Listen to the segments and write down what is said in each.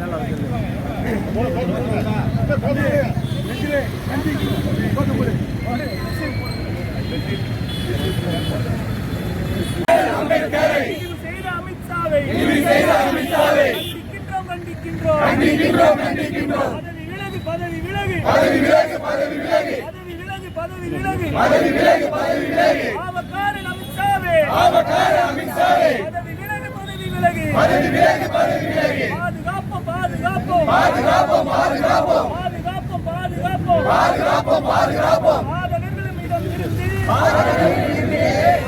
நல்லா இருக்கு இழிவு செய்த அமித்ஷாவை. கண்டிக்கின்றோம் கண்டிக்கின்றோம் பதவி விலகு பதவி விலகு. பதவி விலகு பதவி விலகு. பதவி விலகு ஆவக்காரன் அமித்ஷாவே பதவி விலகு பதவி விலகு பாதுகாப்போம். பாதுகாப்போம் பாதுகாப்போம். பாதுகாப்போம் பாதகர்களிடம் இருந்து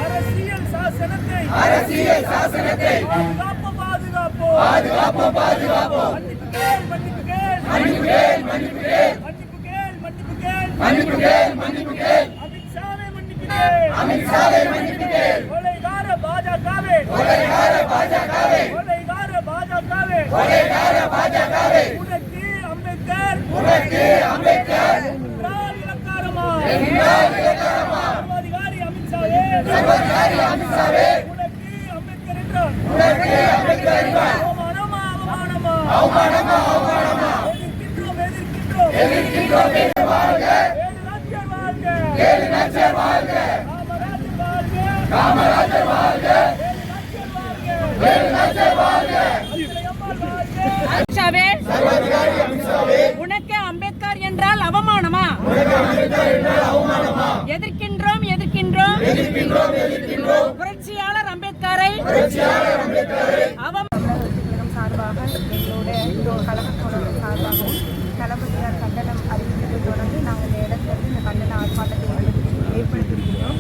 அரசியல் சாசனத்தை. பாதுகாப்போம் பாதுகாப்போம். மன்னிப்பு கேள் மன்னிப்பு கேள். மன்னிப்பு கேள் மன்னிப்பு கேள். அமித்ஷாவே மன்னிப்பு கேள். கொலைகார பாஜகவே. கொலைகார பாஜகவே உனக்கு அம்பேத்கர் என்றால் இலக்காரமா சர்வாதிகாரி அமித்ஷாவே உனக்கு அம்பேத்கர் என்றால் அவமானமா அவமானமா எதிர்க்கின்றோம் ஏழு நாச்சியார் வாழ்க காமராஜர் வாழ்க வாழ்க அமித்ஷாவே உனக்கு அம்பேத்கர் என்றால் அவமானமா? எதிர்க்கின்றோம் எதிர்க்கின்றோம் புரட்சியாளர் அம்பேத்கரை அவம் கழகம் சார்பாக எங்களுடைய இந்த கழகத்தோட சார்பாகவும் தளபதியார் கண்டனம் அறிவித்ததை தொடர்ந்து நாங்கள் இந்த இடத்திலிருந்து இந்த கண்டன ஆர்ப்பாட்டத்தை ஏற்படுத்தி- ஏற்படுத்தியிருக்கிறோம்.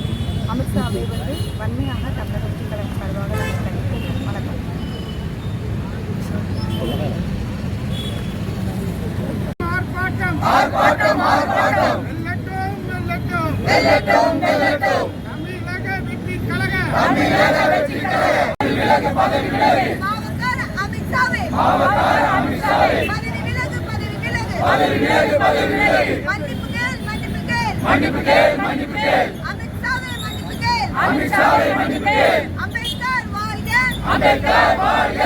அமித்ஷாவை வந்து வன்மையாக தமிழக வெற்றி கழகம் சார்பாக நாங்கள் கண்டிக்கிறோம் வணக்கம். ஆர்ப்பாட்டம் ஆர்ப்பாட்டம் வெல்லட்டும் வெல்லட்டும். வெல்லட்டும் தமிழக வெற்றி கழக தமிழக வெற்றி கழக மாவக்கார அமித்ஷாவே மாவக்கார அமித்ஷாவே பதவி விலகு பதவி விலகு. பதவி விலகு பதவி விலகு. மன்னிப்பு கேள் மன்னிப்பு கேள். மன்னிப்பு கேள் மன்னிப்பு கேள். அமித்ஷாவே மன்னிப்பு கேள். அமித்ஷாவை மன்னிப்பு கேள். அம்பேத்கர் வாழ்க அம்பேத்கர் வாழ்க